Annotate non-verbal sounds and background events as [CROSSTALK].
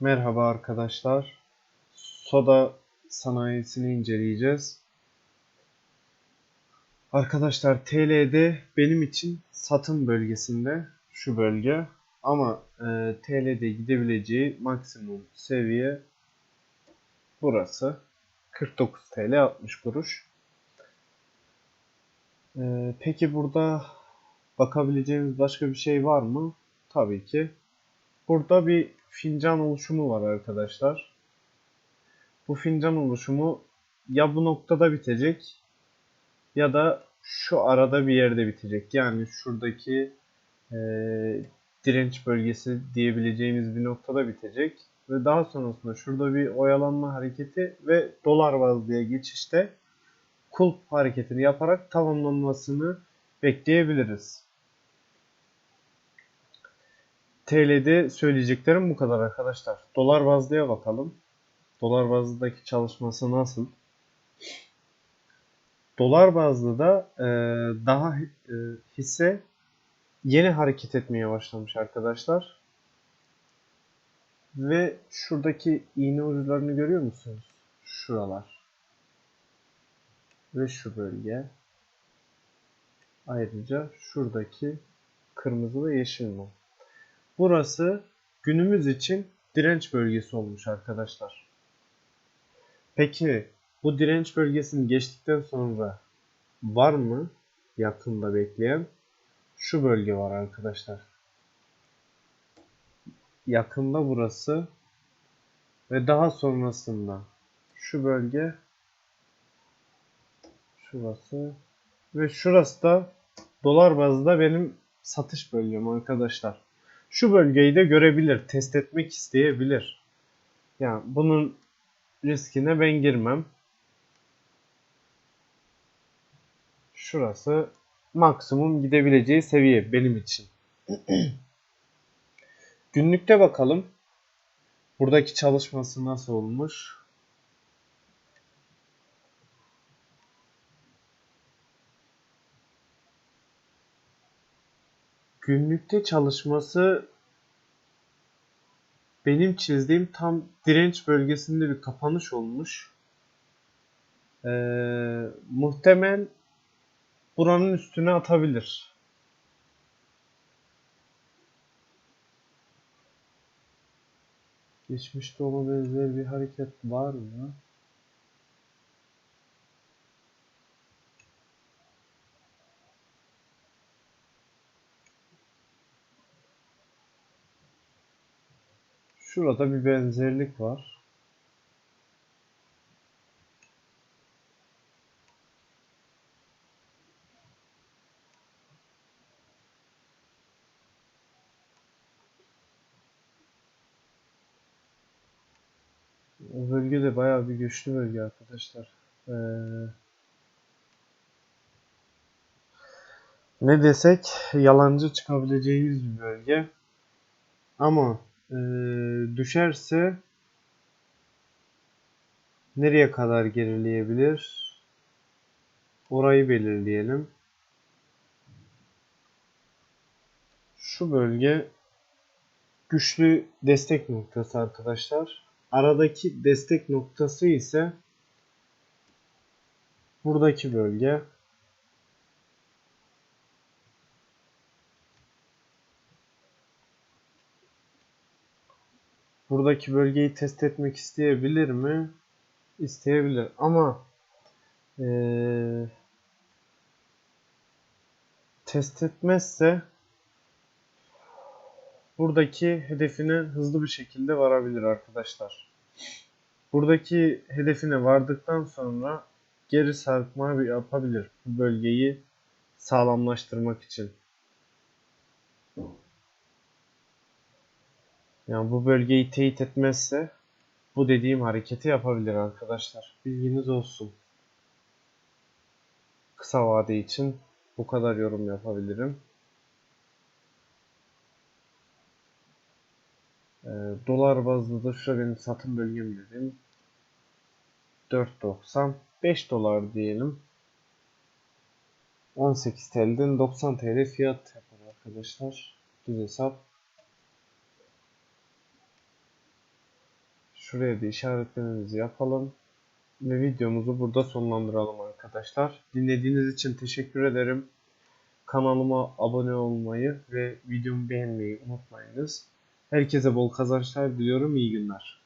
Merhaba arkadaşlar. Soda sanayisini inceleyeceğiz. Arkadaşlar TL'de benim için satım bölgesinde şu bölge ama e, TL'de gidebileceği maksimum seviye burası. 49 TL 60 kuruş. E, peki burada bakabileceğimiz başka bir şey var mı? Tabii ki. Burada bir fincan oluşumu var arkadaşlar. Bu fincan oluşumu ya bu noktada bitecek ya da şu arada bir yerde bitecek. Yani şuradaki e, direnç bölgesi diyebileceğimiz bir noktada bitecek. Ve daha sonrasında şurada bir oyalanma hareketi ve dolar bazlıya geçişte kulp hareketini yaparak tamamlanmasını bekleyebiliriz. TL'de söyleyeceklerim bu kadar arkadaşlar. Dolar bazlıya bakalım. Dolar bazlıdaki çalışması nasıl? Dolar bazlı da e, daha e, hisse yeni hareket etmeye başlamış arkadaşlar. Ve şuradaki iğne uçlarını görüyor musunuz? Şuralar. Ve şu bölge. Ayrıca şuradaki kırmızı ve yeşil mum. Burası günümüz için direnç bölgesi olmuş arkadaşlar. Peki bu direnç bölgesini geçtikten sonra var mı yakında bekleyen? Şu bölge var arkadaşlar. Yakında burası ve daha sonrasında şu bölge şurası ve şurası da dolar bazında benim satış bölgem arkadaşlar şu bölgeyi de görebilir, test etmek isteyebilir. Yani bunun riskine ben girmem. Şurası maksimum gidebileceği seviye benim için. [CLEARS THROAT] Günlükte bakalım. Buradaki çalışması nasıl olmuş? Günlükte çalışması benim çizdiğim tam direnç bölgesinde bir kapanış olmuş. Ee, muhtemel buranın üstüne atabilir. Geçmişte ona benzer bir hareket var mı? Şurada bir benzerlik var. O bölge de bayağı bir güçlü bölge arkadaşlar. Ee, ne desek yalancı çıkabileceğimiz bir bölge. Ama e, düşerse nereye kadar gerileyebilir? Orayı belirleyelim. Şu bölge güçlü destek noktası arkadaşlar. Aradaki destek noktası ise buradaki bölge. Buradaki bölgeyi test etmek isteyebilir mi? İsteyebilir ama ee, test etmezse buradaki hedefine hızlı bir şekilde varabilir arkadaşlar. Buradaki hedefine vardıktan sonra geri sarkma yapabilir bu bölgeyi sağlamlaştırmak için. Yani bu bölgeyi teyit etmezse bu dediğim hareketi yapabilir arkadaşlar. Bilginiz olsun. Kısa vade için bu kadar yorum yapabilirim. Ee, dolar bazlı da şurada benim satım bölgem dedim. 4.90 5 dolar diyelim. 18 TL'den 90 TL fiyat yapar arkadaşlar. Düz hesap. Şuraya da işaretlememizi yapalım. Ve videomuzu burada sonlandıralım arkadaşlar. Dinlediğiniz için teşekkür ederim. Kanalıma abone olmayı ve videomu beğenmeyi unutmayınız. Herkese bol kazançlar diliyorum. İyi günler.